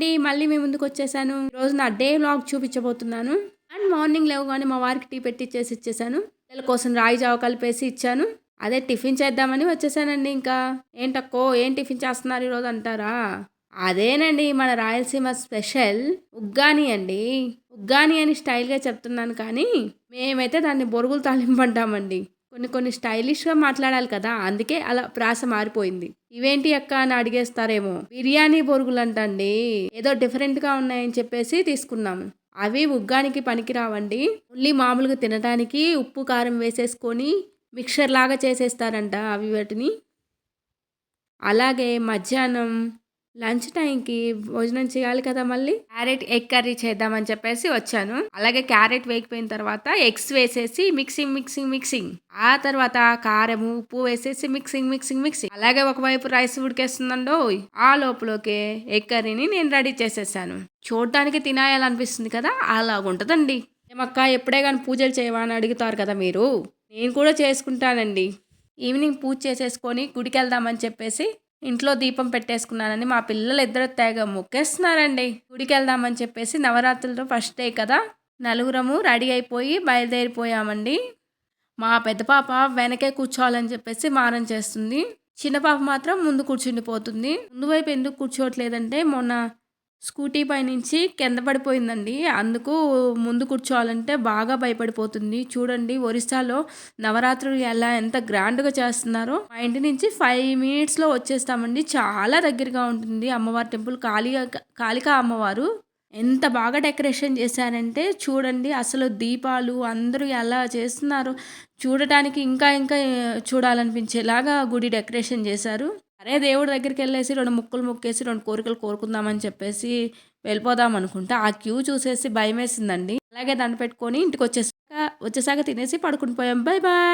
అండి మళ్ళీ మీ ముందుకు వచ్చేసాను. రోజు నా డే వ్లాగ్ చూపించబోతున్నాను. అండ్ మార్నింగ్ లేవగానే మా వారికి టీ పెట్టి ఇచ్చేసి ఇచ్చేసాను. పిల్లల కోసం రాయి జావ కలిపేసి ఇచ్చాను. అదే టిఫిన్ చేద్దామని వచ్చేసానండి ఇంకా. ఏంటక్కో ఏం టిఫిన్ చేస్తున్నారు ఈరోజు అంటారా? అదేనండి మన రాయలసీమ స్పెషల్ ఉగ్గాని అండి. ఉగ్గాని అని స్టైల్గా చెప్తున్నాను కానీ మేమైతే దాన్ని బొరుగులు తాలింపు అంటామండి. కొన్ని కొన్ని స్టైలిష్గా మాట్లాడాలి కదా అందుకే అలా ప్రాస మారిపోయింది. ఇవేంటి అక్క అని అడిగేస్తారేమో. బిర్యానీ బొరుగులు అంటండి ఏదో డిఫరెంట్గా ఉన్నాయని చెప్పేసి తీసుకున్నాము అవి ఉగ్గానికి పనికిరావండి. ఓన్లీ మామూలుగా తినడానికి ఉప్పు కారం వేసేసుకొని మిక్చర్ లాగా చేసేస్తారంట అవి వాటిని. అలాగే మధ్యాహ్నం లంచ్ టైంకి భోజనం చేయాలి కదా మళ్ళీ? క్యారెట్ ఎగ్ కర్రీ చేద్దామని చెప్పేసి వచ్చాను. అలాగే క్యారెట్ వేగిపోయిన తర్వాత ఎగ్స్ వేసేసి మిక్సింగ్ మిక్సింగ్ మిక్సింగ్. ఆ తర్వాత కారం ఉప్పు వేసేసి మిక్సింగ్ మిక్సింగ్ మిక్సింగ్. అలాగే ఒకవైపు రైస్ ఉడికేస్తుందండో ఆ లోపలకే ఎగ్ కర్రీని నేను రెడీ చేసేసాను. చూడడానికి తినాయాలనిపిస్తుంది కదా అలాగుంటదండి. ఏమక్క ఎప్పుడే కానీ పూజలు చేయవా అని అడుగుతారు కదా మీరు? నేను కూడా చేసుకుంటానండి. ఈవినింగ్ పూజ చేసేసుకొని గుడికి వెళ్దామని చెప్పేసి ఇంట్లో దీపం పెట్టేసుకున్నానని మా పిల్లలు ఇద్దరు తెగ మొక్కేస్తున్నారండి. గుడికి వెళ్దామని చెప్పేసి నవరాత్రులతో ఫస్ట్ డే కదా. నలుగురము రెడీ అయిపోయి బయలుదేరిపోయామండి. మా పెద్ద పాప వెనకే కూర్చోవాలని చెప్పేసి మారం చేస్తుంది. చిన్న పాప మాత్రం ముందు కూర్చుండిపోతుంది. ముందు వైపు ఎందుకు కూర్చోవట్లేదంటే మొన్న స్కూటీ పై నుంచి కింద పడిపోయిందండి. అందుకు ముందు కూర్చోవాలంటే బాగా భయపడిపోతుంది. చూడండి ఒరిస్సాలో నవరాత్రులు ఎలా ఎంత గ్రాండ్గా చేస్తున్నారో. మా ఇంటి నుంచి ఫైవ్ మినిట్స్లో వచ్చేస్తామండి. చాలా దగ్గరగా ఉంటుంది అమ్మవారి టెంపుల్. కాళీగా కాళికా అమ్మవారు ఎంత బాగా డెకరేషన్ చేశారంటే చూడండి అసలు దీపాలు అందరూ ఎలా చేస్తున్నారు. చూడటానికి ఇంకా ఇంకా చూడాలనిపించేలాగా గుడి డెకరేషన్ చేశారు. అరే దేవుడి దగ్గరికి వెళ్ళేసి రెండు ముక్కులు ముక్కేసి రెండు కోరికలు కోరుకుందామని చెప్పేసి వెళ్ళిపోదాం అనుకుంటే ఆ క్యూ చూసేసి భయం వేసిందండి అలాగే దండ పెట్టుకొని ఇంటికి వచ్చేసాక వచ్చేసాక తినేసి పడుకుని పోయాం. Bye bye.